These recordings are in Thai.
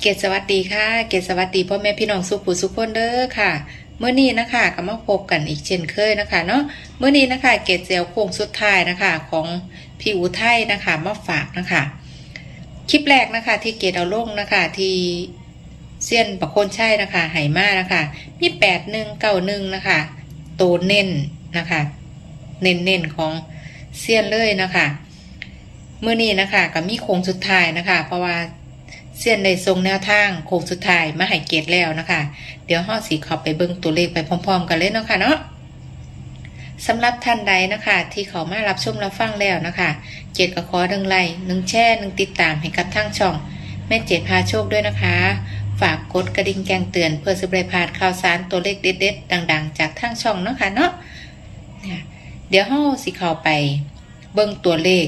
เกศสวัสดีค่ะ เกศสวัสดีพ่อแม่พี่น้องสุขุสุขคนเด้อค่ะเมื่อนี้นะคะก็มาพบกันอีกเช่นเคยนะคะเนาะเมื่อนี้นะคะเกศเจียวโค้งสุดท้ายนะคะของพี่อุทัยนะคะมาฝากนะคะคลิปแรกนะคะ ที่เกศเอาลงนะคะที่เซียนประโคนใช่นะคะไหมานะคะมีแปดหนึ่งเก้าหนึ่งนะคะโตเน้นนะคะ เน้นเน้นของเซียนเลยนะคะเมื่อนี้นะคะก็มีโค้งสุดท้ายนะคะ เพราะว่า เส้นในทรงแนวทางโค้งสุดท้ายมาให้เกตแล้วนะคะ เดี๋ยวห้อสีขอไปเบิ่งตัวเลขไปพร้อม ๆ กันเลยเนาะค่ะเนาะสำหรับท่านใดนะคะ ที่เขามารับชมรับฟังแล้วนะคะ เกตก็ขอหนึ่งไลค์หนึ่งแช่หนึ่งติดตามให้กับทางช่อง แม่เจตพาโชคด้วยนะคะ ฝากกดกระดิ่งแจ้งเตือนเพื่อสบายพาดข่าวสารตัวเลขเด็ดๆดัง ๆ จากทางช่องเนาะค่ะเนาะเดี๋ยวห้อสิเข้าไปเบิ่งตัวเลข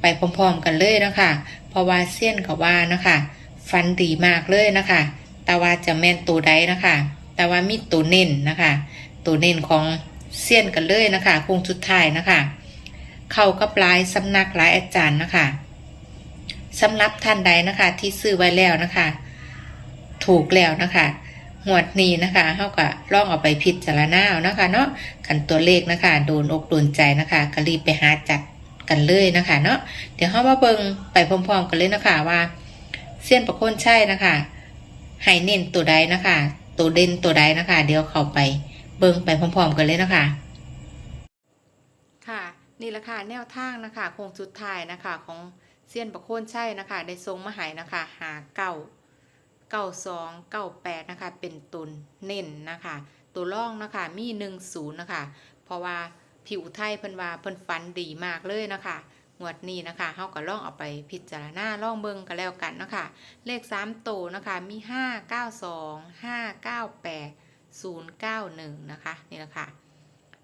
ไปพร้อมๆกันเลยนะคะเพราะว่าเส้นกับว่านะคะ ฟันดีมากเลยนะคะ แต่ว่าจะแม่นตัวใดนะคะ แต่ว่ามีตัวเน้นนะคะ ตัวเน้นของเส้นกันเลยนะคะคงสุดท้ายนะคะ เข้ากับหลายสำนักหลายอาจารย์นะคะสำหรับท่านใดนะคะที่ซื้อไว้แล้วนะคะ ถูกแล้วนะคะหวดนี้นะคะเขาก็ล่องเอาไปพิจารณาเอานะคะ เนาะกันตัวเลขนะคะ โดนอกโดนใจนะคะก็รีบไปหาจัดกันเลยนะคะ เนาะเดี๋ยวเขามาเบิงไปพร้อมๆกันเลยนะคะว่า เส้นประโคนใช่นะคะให้เน้นตัวใดนะคะ ตัวเด่นตัวใดนะคะ เดี๋ยวเข้าไปเบิ่งไปพร้อมๆกันเลยนะคะ ค่ะ นี่แหละค่ะแนวทางนะคะโคงสุดท้ายนะคะ ของเส้นประโคนใช่นะคะ ได้ทรงมาหายนะคะหาเก้าเก้าสองเก้าแปดนะคะ เป็นตุนเน้นนะคะ ตัวร่องนะคะมีหนึ่งศูนย์นะคะ เพราะว่าผิวไทยเพิ่นว่าเพิ่นฟันดีมากเลยนะคะ งวดนี้นะคะเฮาก็ล่องเอาไปพิจารณาล่องเบิ่งกันแล้วกันนะคะเลข3โตวนะคะมี 5 9 2 5 9 8 0 9 1 นะคะนี่แหละค่ะ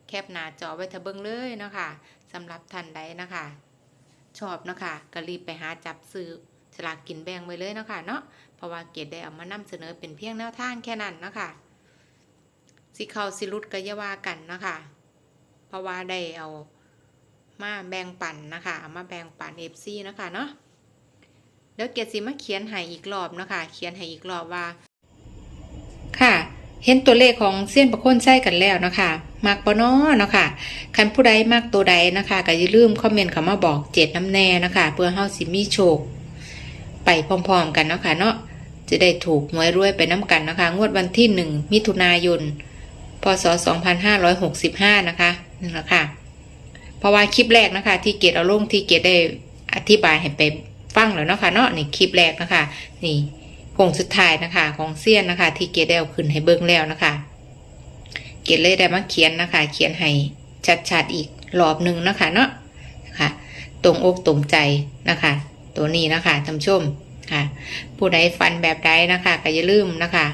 แคปหน้าจอไว้ทะเบิ่งเลยนะคะสำหรับท่านใดนะคะ ชอบนะคะก็รีบไปหาจับซื้อสลากกินแบ่งไว้เลยนะคะเนาะเพราะว่าเกดได้เอามานำเสนอเป็นเพียงแนวทางแค่นั้นนะคะสิเขาสิรุดก็อย่าว่ากันนะคะเพราะว่าได้เอา มาแบ่งปันนะคะเอามาแบ่งปันเอฟซีนะคะเนาะเดี๋ยวเกียรติมาเขียนให้อีกรอบนะคะเขียนให้อีกรอบว่า ค่ะเห็นตัวเลขของเส้นประโคนใช้กันแล้วนะคะมักปนอเนาะค่ะคันผู้ใดมักตัวใดนะคะก็อย่าลืมคอมเมนต์เข้ามาบอกเจ็ดน้ำแน่นะคะ เพื่อเฮาสิมีโชค ไปพร้อมๆกันเนาะค่ะเนาะจะได้ถูกหวยรวยไปน้ำกันนะคะ งวดวันที่หนึ่งมิถุนายน พศ 2565 นะคะนี่แหละค่ะ เพราะว่าคลิปแรกนะคะ ที่เกดเอาลงที่เกดได้อธิบายให้ไปฟังแล้วเนาะค่ะเนาะนี่คลิปแรกนะคะ นี่โคงสุดท้ายนะคะ ของเซียนนะคะ ที่เกดได้เอาขึ้นให้เบิ้งแล้วนะคะ เกดเลยได้มาเขียนนะคะ เขียนให้ชัดๆอีกรอบหนึ่งนะคะเนาะนะคะตรงอกตรงใจนะคะ ตัวนี้นะคะท่านชมค่ะ ผู้ใดฟันแบบใดนะคะก็อย่าลืมนะคะ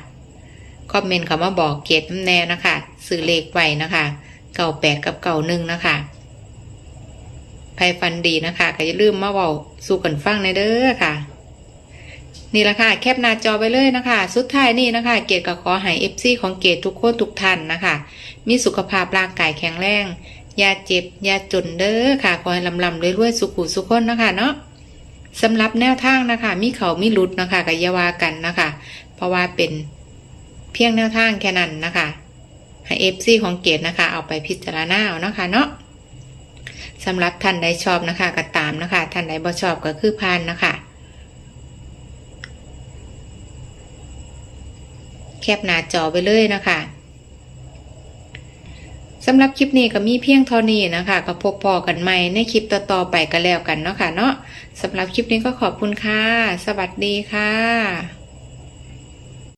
คอมเมนต์คำว่าบอกเกดน้ำแน่นะคะซื้อเลขไว้นะคะเก่าแปดกับเก่าหนึ่งนะคะ ไพฟันดีนะคะก็อย่าลืมมาเว้าสู่กันฟังในเด้อค่ะ นี่ละค่ะแคปหน้าจอไปเลยนะคะ สุดท้ายนี่นะคะ เกดก็ขอให้เอฟซีของเกดทุกคนทุกท่านนะคะ มีสุขภาพร่างกายแข็งแรงอย่าเจ็บอย่าจนเด้อค่ะขอให้ลำลำรวยๆสุขุสุขคนนะคะเนาะสำหรับแนวทางนะคะ มีเขามีหลุดนะคะกับยาวากันนะคะ เพราะว่าเป็นเพียงแนวทางแค่นั้นนะคะให้เอฟซีของเกดนะคะ เอาไปพิจารณาเอานะคะเนาะ สำหรับท่านใดชอบนะคะก็ตามนะคะ ท่านใดบ่ชอบก็คือพานนะคะ แคปหน้าจอไปเลยนะคะสำหรับคลิปนี้ก็มีเพียงเท่านี้นะคะ ก็พบพอกันใหม่ในคลิปต่อๆไปก็แล้วกันเนาะค่ะเนาะสำหรับคลิปนี้ก็ขอบคุณค่ะ สวัสดีค่ะ